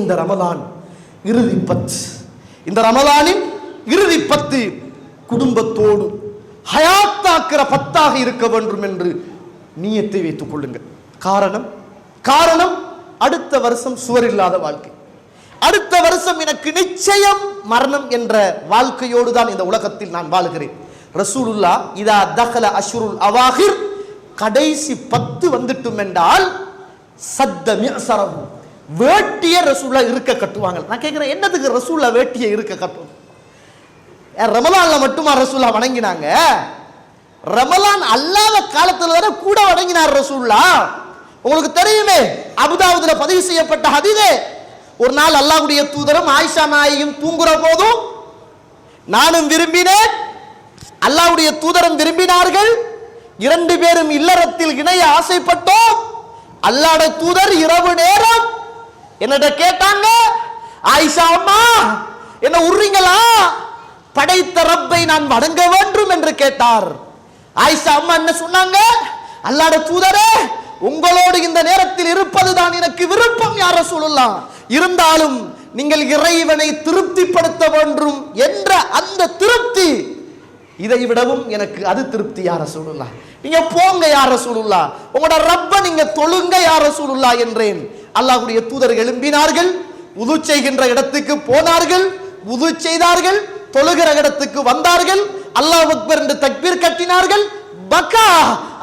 இந்த ரமலான் இறுதி பத்து. இந்த ரமலானின் இறுதி பத்து குடும்பத்தோடு ஹயாத்தாக்கிற பத்தாக இருக்க வேண்டும் என்று நீயத்தை வைத்துக் கொள்ளுங்கள். காரணம் காரணம் அடுத்த வருஷம் சுவர் இல்லாத வாழ்க்கை. அடுத்த வருஷம் எனக்கு நிச்சயம் மரணம் என்ற வாழ்க்கையோடு தான் இந்த உலகத்தில் நான் வாழுகிறேன். ரசூலுல்லா இதா தகல அஷ்ருல் அவாஹிர் கடைசி பத்து வந்துட்டும் என்றால் சத்த மியசரம் வேட்டிய ரசூலா இருக்க கட்டுவாங்க நான் கேட்கிறேன் என்னதுக்கு ரசூலா வேட்டியை இருக்க கட்டும்? ஏன் ரமலான்ல மட்டுமா ரசூலா வணங்கினாங்க? ரமலான் அல்லாத காலத்துல தானே கூட வணங்கினார் ரசூல்லா உங்களுக்கு தெரியுமே அபுதாபுதுல பதிவு செய்யப்பட்ட ஹதீதே ஒரு நாள் அல்லாஹுடைய தூதரும் ஆயிஷா நாயையும் தூங்குற போதும் நானும் விரும்பினேன் அல்லாவுடைய தூதரும் விரும்பினார்கள் இரண்டு பேரும் இல்லறத்தில் இணைய ஆசைப்பட்டோம் அல்லாட தூதர் இரவு நேரம் என்னட்ட கேட்டாங்க ஆயிஷா அம்மா என்ன உர்றீங்களா? படைத்த ரப்பை நான் வணங்க வேண்டும் என்று கேட்டார். ஆயிஷா அம்மா என்ன சொன்னாங்க அல்லாட தூதரே உங்களோடு இந்த நேரத்தில் இருப்பதுதான் எனக்கு விருப்பம் யார சொல்லலாம் இருந்தாலும் நீங்கள் இறைவனை திருப்திப்படுத்த வேண்டும் என்ற அந்த திருப்தி இதை விடவும் எனக்கு அது திருப்தி யார சொல்லலாம் நீங்க போங்க யார சொல்லலாம் உங்களோட ரப்ப நீங்க தொழுங்க யார சொல்லலாம் என்றேன். அல்லாஹ்வுடைய தூதர் எழும்பினார்கள் உது செய்கின்ற இடத்துக்கு போனார்கள் உது செய்தார்கள் தொழுகிற இடத்துக்கு வந்தார்கள் அல்லாஹ் அக்பர் என்று தக்பீர் கட்டினார்கள் பக்கா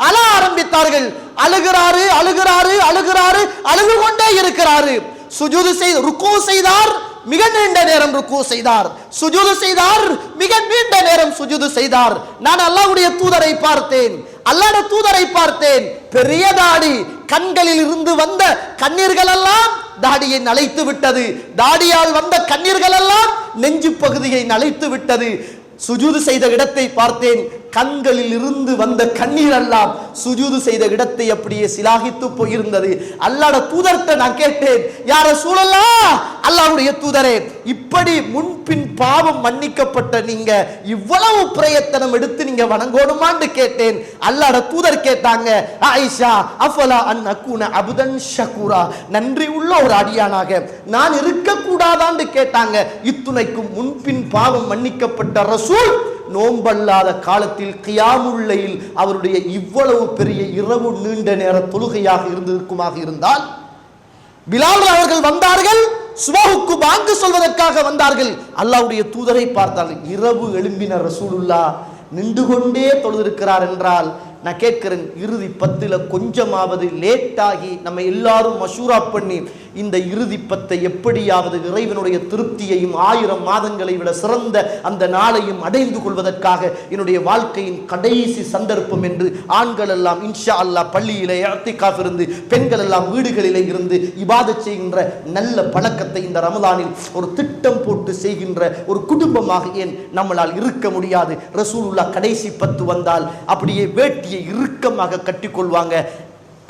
அழ ஆரம்பித்தார்கள் அழுகிறாரு அழுகிறாரு அழுகிறாரு அழுது கொண்டே இருக்கிறாரு. சுஜூது செய்து ருக்கு செய்தார் மிக நீண்ட நேரம் ருக்கு செய்தார். சுஜூது செய்தார் மிக நீண்ட நேரம் சுஜூது செய்தார். நான் அல்லாஹ்வுடைய தூதரை பார்த்தேன் அல்லாஹ்ட தூதரை பார்த்தேன் பெரிய தாடி கண்களில் இருந்து வந்த கண்ணீர்கள் எல்லாம் தாடியை நலைத்து விட்டது. தாடியால் வந்த கண்ணீர்கள் எல்லாம் நெஞ்சு பகுதியை நலைத்து விட்டது. சுஜூது செய்த இடத்தை பார்த்தேன். கண்களில் இருந்து வந்த கண்ணீர் எல்லாம் சுஜூது செய்த இடத்தை அப்படியே சிலாகித்து போயிருந்தது. அல்லாட தூதர்கிட்ட நான் கேட்டேன் யார சூழலா அல்லாவுடைய தூதரே இப்படி முன்பின் பாவம் மன்னிக்கப்பட்ட நீங்க இவ்வளவு பிரயத்தனம் எடுத்து நீங்க வணங்கோணுமான்னு கேட்டேன். அல்லாட தூதர் கேட்டாங்க ஆயிஷா அஃபலா அன் அக்குன அபுதன் ஷகூரா? நன்றி உள்ள ஒரு அடியானாக. நான் இருக்க கேட்டாங்க. இத்துணைக்கும் முன்பின் பாவம் மன்னிக்கப்பட்ட ரசூல் நோம்பல்லாத காலத்தில் கியாமுல்லையில் அவருடைய இவ்வளவு பெரிய இரவு நீண்ட நேர தொழுகையாக இருந்திருக்குமாக இருந்தால் பிலால் அவர்கள் வந்தார்கள். சுபாவுக்கு வாங்கு சொல்வதற்காக வந்தார்கள். அல்லாவுடைய தூதரை பார்த்தார்கள் இரவு எழும்பின ரசூலுல்லா நின்று கொண்டே தொழுதிருக்கிறார் என்றால் நான் கேட்கிறேன் இறுதி பத்துல கொஞ்சமாவது லேட்டாகி நம்ம எல்லாரும் மஷூரா பண்ணி இந்த இறுதி பத்தை எப்படியாவது இறைவனுடைய திருப்தியையும் ஆயிரம் மாதங்களை விட சிறந்த அந்த நாளையும் அடைந்து கொள்வதற்காக என்னுடைய வாழ்க்கையின் கடைசி சந்தர்ப்பம் என்று ஆண்கள் எல்லாம் இன்ஷா அல்லாஹ் பள்ளியிலே இறத்திக்காக இருந்து பெண்கள் எல்லாம் வீடுகளிலே இருந்து இவாத செய்கின்ற நல்ல பழக்கத்தை இந்த ரமதானில் ஒரு திட்டம் போட்டு செய்கின்ற ஒரு குடும்பமாக ஏன் நம்மளால் இருக்க முடியாது? ரசூலுல்லா கடைசி பத்து வந்தால் அப்படியே வேட்டியை இறுக்கமாக கட்டிக்கொள்வாங்க.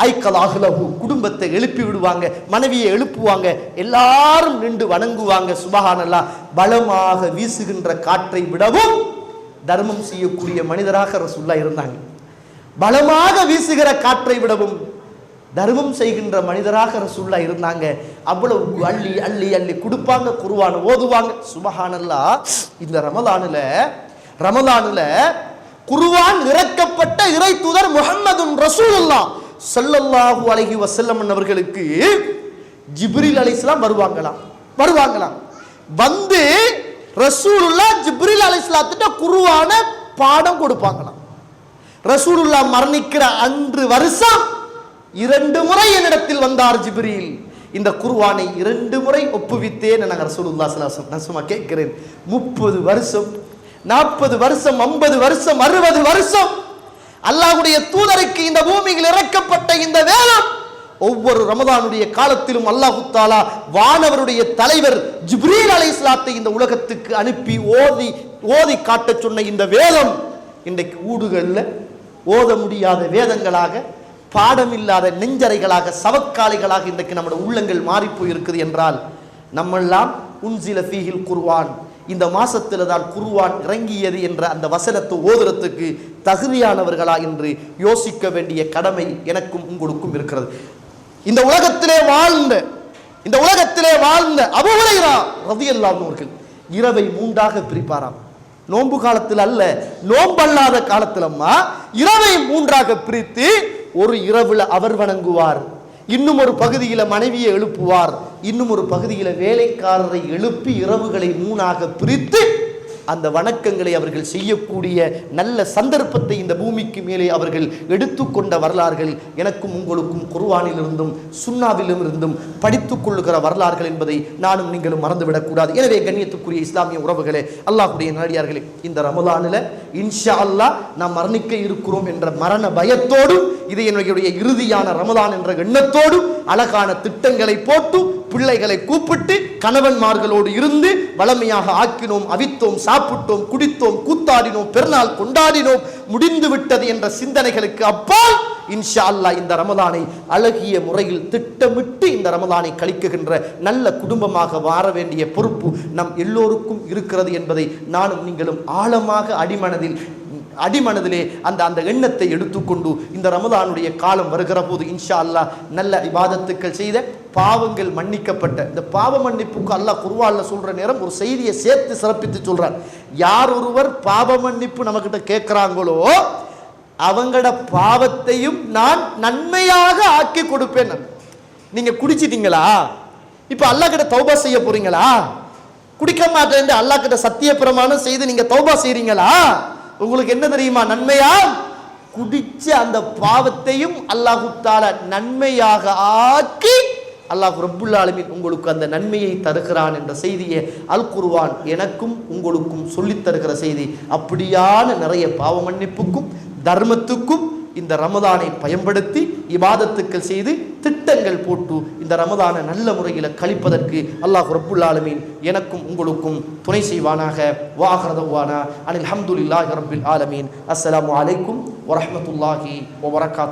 ஐக்கலாகுலகு குடும்பத்தை எழுப்பி விடுவாங்க மனைவியை எழுப்புவாங்க எல்லாரும் நின்று வணங்குவாங்க சுபஹானல்லா. பலமாக வீசுகின்ற காற்றை விடவும் தர்மம் செய்யக்கூடிய மனிதராக ரசுல்லா இருந்தாங்க. பலமாக வீசுகிற காற்றை விடவும் தர்மம் செய்கின்ற மனிதராக ரசுல்லா இருந்தாங்க. அவ்வளவு அள்ளி அள்ளி அள்ளி கொடுப்பாங்க குருவான ஓதுவாங்க. சுபஹானல்லா இந்த ரமலானில் ரமலானில் குருவான் இறக்கப்பட்ட இறை தூதர் முகமதுன் ரசூல்லா சல்லல்லாஹு அலஹி வசல்லம் அவர்களுக்கு ஜிப்ரில் அலிஸ்லாம் வருவாங்களாம். வருவாங்களாம். வந்து ரசூலுல்லா ஜிப்ரில் அலிஸ்லாத்திட்ட குருவான பாடம் கொடுப்பாங்களாம். ரசூலுல்லா மரணிக்கிற அன்று வருஷம் இரண்டு முறை என்னிடத்தில் வந்தார் ஜிப்ரில். இந்த குருவானை இரண்டு முறை ஒப்புவித்தேன் நாங்கள் ரசூலுல்லா சலாசம் நான் சும்மா கேட்கிறேன். முப்பது வருஷம் நாற்பது வருஷம் ஐம்பது வருஷம் அறுபது வருஷம் அல்லாஹுடைய தூதருக்கு இந்த பூமியில் இறக்கப்பட்ட இந்த வேதம் ஒவ்வொரு ரமதானுடைய காலத்திலும் அல்லாஹு தாலா வானவருடைய தலைவர் ஜிப்ரீல் அலை இஸ்லாத்தை இந்த உலகத்துக்கு அனுப்பி ஓதி ஓதி காட்டச் சொன்ன இந்த வேதம் இன்றைக்கு ஊடுகளில் ஓத முடியாத வேதங்களாக பாடமில்லாத நெஞ்சறைகளாக சவக்காலைகளாக இன்றைக்கு நம்முடைய உள்ளங்கள் மாறிப்போயிருக்குது என்றால் நம்மெல்லாம் உன்சில ஃபீஹில் குர்வான் இந்த மாசத்துல தான் குருவான் இறங்கியது என்ற அந்த வசனத்தை ஓதுறதுக்கு தகுதியானவர்களா என்று யோசிக்க வேண்டிய கடமை எனக்கும் உங்களுக்கும் இருக்கிறது. இந்த உலகத்திலே வாழ்ந்த இந்த உலகத்திலே வாழ்ந்த அபுரைரா ரவி அல்லாதவர்கள் இரவை மூன்றாக பிரிப்பாராம். நோன்பு காலத்தில் அல்ல நோன்பல்லாத காலத்திலம்மா இரவை மூன்றாக பிரித்து ஒரு இரவுல அவர் வணங்குவார். இன்னும் ஒரு பகுதியில் மனைவியை எழுப்புவார். இன்னும் ஒரு பகுதியில் வேலைக்காரரை எழுப்பி இரவுகளை மூணாக பிரித்து அந்த வணக்கங்களை அவர்கள் செய்யக்கூடிய நல்ல சந்தர்ப்பத்தை இந்த பூமிக்கு மேலே அவர்கள் எடுத்துக்கொண்ட வரலாறுகள் எனக்கும் உங்களுக்கும் குர்வானிலிருந்தும் சுன்னாவிலும் இருந்தும் படித்துக் கொள்ளுகிற வரலாறுகள் என்பதை நானும் நீங்களும் மறந்துவிடக்கூடாது. எனவே கண்ணியத்துக்குரிய இஸ்லாமிய உறவுகளே அல்லாஹுடைய நடிகார்களே இந்த ரமலானில் இன்ஷா அல்லாஹ் நாம் மரணிக்க இருக்கிறோம் என்ற மரண பயத்தோடும் இது என்னுடைய இறுதியான ரமலான் என்ற எண்ணத்தோடும் அழகான திட்டங்களை போட்டு பிள்ளைகளை கூப்பிட்டு கணவன்மார்களோடு இருந்து வளமையாக ஆக்கினோம் அவித்தோம் சாப்பிட்டோம் குடித்தோம் கூத்தாடினோம் பெருநாள் கொண்டாடினோம் முடிந்து விட்டது என்ற சிந்தனைகளுக்கு அப்பால் இன்ஷா அல்லாஹ் இந்த ரமதானை அழகிய முறையில் திட்டமிட்டு இந்த ரமதானை கழிக்குகின்ற நல்ல குடும்பமாக வார வேண்டிய பொறுப்பு நம் எல்லோருக்கும் இருக்கிறது என்பதை நானும் நீங்களும் ஆழமாக அடிமனதில் அடிமனதிலே அந்த அந்த எண்ணத்தை எடுத்துக்கொண்டு இந்த ரமதானுடைய காலம் வருகிற போது இன்ஷா அல்லா நல்ல விவாதத்துக்கள் செய்த பாவங்கள் மன்னிக்கப்பட்ட. இந்த பாவ மன்னிப்புக்கு அல்லாஹ் குருவாலில் சொல்கிற நேரம் ஒரு செய்தியை சேர்த்து சிறப்பித்து சொல்கிறார் யார் ஒருவர் பாவ மன்னிப்பு நம்மக்கிட்ட கேட்குறாங்களோ அவங்களோட பாவத்தையும் நான் நன்மையாக ஆக்கி கொடுப்பேன். நான். நீங்க குடிச்சிட்டீங்களா? இப்போ அல்லாஹ் கிட்ட தௌபா செய்ய போறீங்களா? குடிக்க மாட்டேன் அல்லாஹ் கிட்ட சத்திய பிரமாணம் செய்து நீங்க தௌபா செய்றீங்களா? உங்களுக்கு என்ன தெரியுமா நன்மையா? குடிச்ச அந்த பாவத்தையும் அல்லாஹு நன்மையாக ஆக்கி அல்லாஹ் ரப்புல் ஆலமீன் உங்களுக்கு அந்த நன்மையை தருகிறான் என்ற செய்தியை அல் குருவான் எனக்கும் உங்களுக்கும் சொல்லித் தருகிற செய்தி. அப்படியான நிறைய பாவ மன்னிப்புக்கும் தர்மத்துக்கும் இந்த ரமதானை பயன்படுத்தி இபாதத்துக்கள் செய்து திட்டங்கள் போட்டு இந்த ரமதானை நல்ல முறையில் கழிப்பதற்கு அல்லாஹ் ரப்புல் ஆலமீன் எனக்கும் உங்களுக்கும் துணை செய்வானாக. வாகரதவானா அனில் ஹம்துலில்லாஹி ரப்பில் ஆலமீன். அஸ்லாம் அலைக்கும் வரமத்துல்லாஹி வரகாத்து